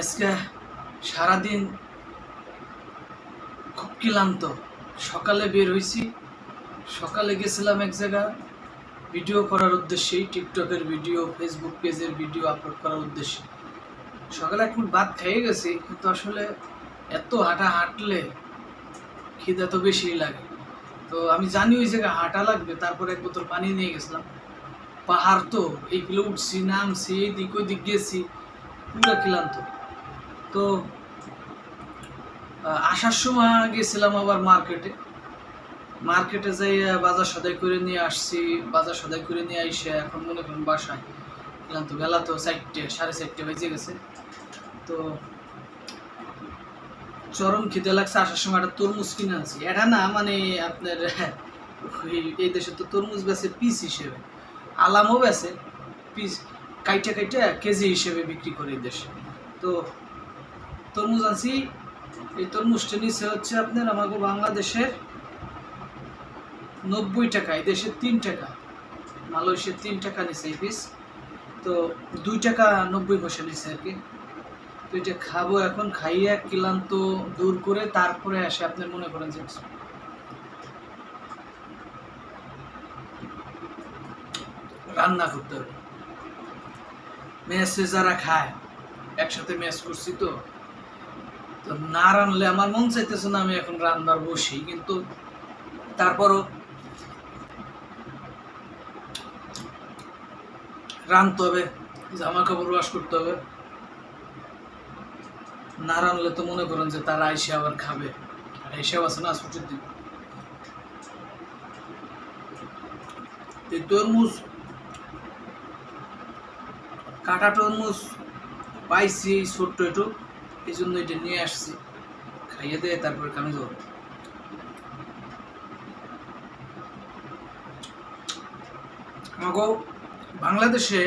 আজকে সারাদিন খুব ক্লান্ত। সকালে বের হয়েছি সকালে গেছিলাম এক জায়গা ভিডিও করার উদ্দেশ্যেই, টিকটকের ভিডিও ফেসবুক পেজের ভিডিও আপলোড করার উদ্দেশ্যে। সকালে এখন ভাত খেয়ে গেছি, কিন্তু আসলে এত হাঁটা হাঁটলে খিদে তো বেশিই লাগে। তো আমি জানি ওই জায়গায় হাঁটা লাগবে, তারপরে এক বোতল পানি নিয়ে গেছিলাম। পাহাড় তো, এইগুলো উঠছি, নামছি এদিক ওইদিক গেছি, পুরো ক্লান্ত। তো আসার সময় গেছিলাম আবার মার্কেটে। মার্কেটে যাই বাজার সদাই করে নিয়ে আসছি। বাজার সদাই করে নিয়ে আইসে এখন মনে করেন বাসায়। ক্লান্ত বেলা তো চারটে, সাড়ে চারটে বেজে গেছে। তো, চরম খিদে লাগছে, আসার সময় একটা তরমুজ কিনে আনছি। এটা না মানে আপনার এই দেশে তো তরমুজ বেছে পিস হিসেবে। আলামও বেছে পিস, কাইটা কাইটা কেজি হিসেবে বিক্রি করে এই দেশে। তো তরমুজ আনছি। এই তরমুজটা নিচে হচ্ছে আপনার আমাকে বাংলাদেশের নব্বই টাকা, এই দেশে তিন টাকা মালয়েশিয়ার তিন টাকা নিছে এই পিস তো দুই টাকা নব্বই পয়সা নিছে আর কি। তো এটা খাব এখন, খাইয়ে ক্লান্ত দূর করে তারপরে আসে আপনি মনে করেন যে রান্না করতে হবে। মেসে যারা খায়, একসাথে মেস করছি তো। তো না রানলে আমার মন চাইতেছে না আমি এখন রান্নার বসি, কিন্তু তারপরও রানতে হবে জামা কাপড় ওয়াশ করতে হবে। না রানলে তো মনে করেন যে তারা আইসে আবার খাবে, আর এসেও আছে না, ছুটির দিন। তরমুজ, কাটা তরমুজ পাইছি ছোট্ট একটু। এই জন্য এটা নিয়ে আসছি। খাইয়ে দিয়ে তারপরে কামে বাংলাদেশে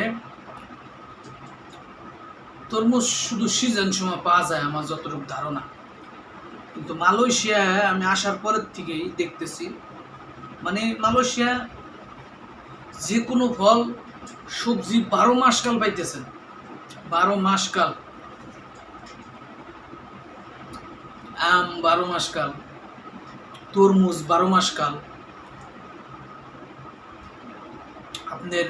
তরমুজ শুধু সিজন সময় পাওয়া যায় আমার যতটুকু ধারণা। কিন্তু মালয়েশিয়ায় আমি আসার পরের থেকেই দেখতেছি মানে মালয়েশিয়া যে কোনো ফল, সবজি বারো মাসকাল পাইতেছেন বারো মাস কাল আম বারো মাস কাল, তরমুজ বারো মাস কাল। আপনার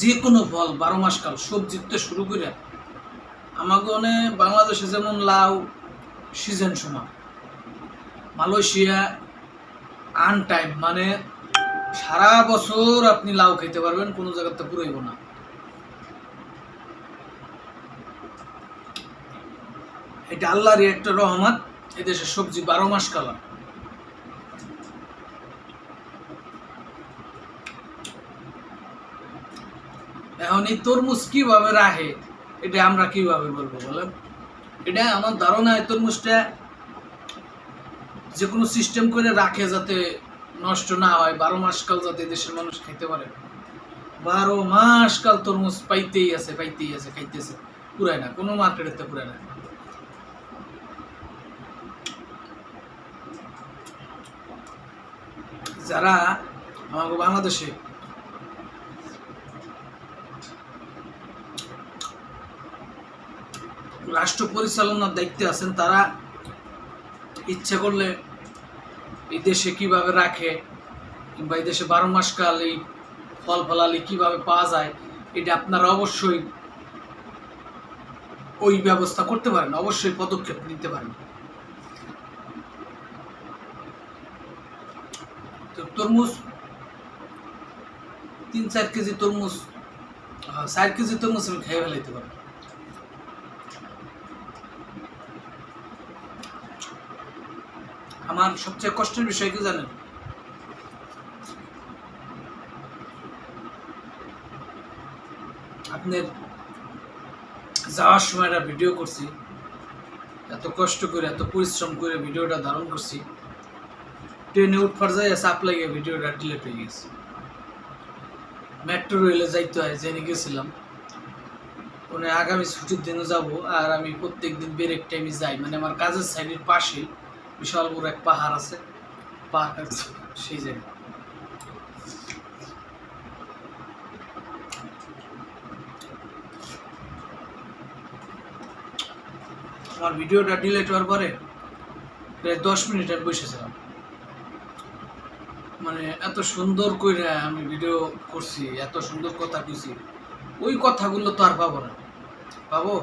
যে কোনো ফল বারো মাস কাল সবজির তো শুরু করে আমাকে অনে বাংলাদেশে যেমন লাউ সিজন সময় মালয়েশিয়া আন টাইম মানে সারা বছর আপনি লাউ খেতে পারবেন, কোনো জায়গাতে পুরোইব না। এটা আল্লাহরই একটা রহমত, এদেশে সবজি বারো মাস কালা এখন এই তরমুজ কীভাবে রাখে, এটা আমরা কীভাবে বলব বলেন? এটা আমার ধারণা, এই তরমুজটা যে কোনো সিস্টেম করে রাখে যাতে নষ্ট না হয়, বারো মাস কাল যাতে দেশের মানুষ খেতে পারে। বারো মাস কাল তরমুজ পাইতেই আছে পাইতেই আছে, খাইতেছে, পুরায় না, কোনো মার্কেটেতে পুরায় না। যারা আমাকে বাংলাদেশে রাষ্ট্র পরিচালনার দায়িত্বে আছেন, তারা ইচ্ছে করলে এই দেশে কীভাবে রাখে কিংবা এই দেশে বারো মাস কাল এই ফল ফলালি কীভাবে পাওয়া যায়, এটা আপনারা অবশ্যই ওই ব্যবস্থা করতে পারেন, অবশ্যই পদক্ষেপ নিতে পারেন। তরমুজ, তিন, চার কেজি তরমুজ চার কেজি তরমুজ আমি খেয়ে ফেলাইতে পারি আমার সবচেয়ে কষ্টের বিষয় কি জানেন? আপনার যাওয়ার সময় ভিডিও করছি, এত কষ্ট করে, এত পরিশ্রম করে ভিডিওটা ধারণ করছি। ট্রেনে উঠবার যায়, চাপ লাগে, ভিডিওটা ডিলেট হয়ে গেছে। মেট্রো রেলে যাইতে হয় জেনে গেছিলাম। মানে আগামী ছুটির দিনে যাব, আর আমি প্রত্যেক দিন ব্রেক টাইমে যাই। মানে আমার কাজের সাইডের পাশেই বিশাল বড় এক পাহাড় আছে, পাহাড় সেই জায়গায়। আমার ভিডিওটা ডিলেট হওয়ার পরে প্রায় দশ মিনিট আমি বসেছিলাম মানে এত সুন্দর করে আমি ভিডিও করছি, এত সুন্দর কথা কইছি, ওই কথাগুলো তো আর পাবো না। পাবো?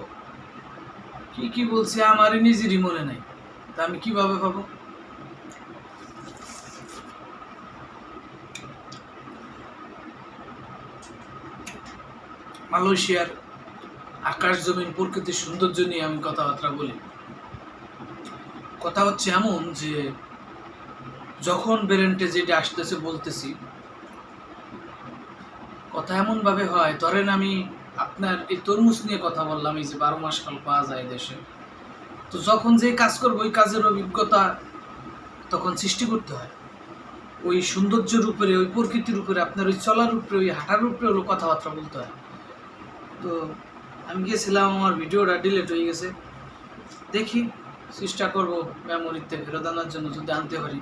কি কি বলছি আমারই নিজেরই মনে নাই। তা আমি কীভাবে পাবো? মালয়েশিয়ার আকাশ জমিন, প্রকৃতির সৌন্দর্য নিয়ে আমি কথাবার্তা বলি। কথা হচ্ছে এমন যে যখন বেরেন্টে যেটা আসতেছে বলতেছি, কথা এমন ভাবে হয়, ধরেন আমি আপনার এই তরমুজ নিয়ে কথা বললাম, এই যে বারো মাস কাল পাওয়া যায় দেশে। তো যখন যে কাজ করব, ওই কাজের অভিজ্ঞতা তখন সৃষ্টি করতে হয়। ওই সৌন্দর্যের উপরে, ওই প্রকৃতির উপরে, আপনার ওই চলার উপরে, ওই হাঁটার উপরে হলো কথাবার্তা বলতে হয়। তো আমি গিয়েছিলাম, আমার ভিডিওটা ডিলেট হয়ে গেছে। দেখি, চেষ্টা করব মেমোরিতে ফেরত আনার জন্য যদি আনতে পারি।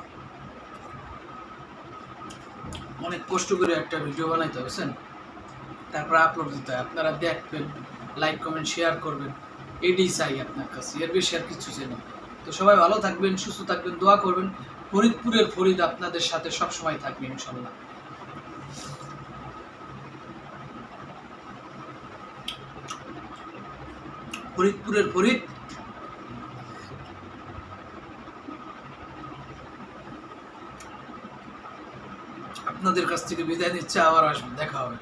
অনেক কষ্ট করে একটা ভিডিও বানাইতে হবে, বুঝছেন? তারপর আপলোড দিতে হয়। আপনারা দেখবেন লাইক কমেন্ট শেয়ার করবেন। এটাই চাই আপনার কাছে। এর বেশি আর কিছু চাই না। তো সবাই ভালো থাকবেন, সুস্থ থাকবেন, দোয়া করবেন। ফরিদপুরের ফরিদ আপনাদের সাথে সব সময় থাকবে, ইনশাল্লাহ। ফরিদপুরের ফরিদ আপনাদের কাছ থেকে বিদায় নিচ্ছে আবার আসবেন দেখা হবে।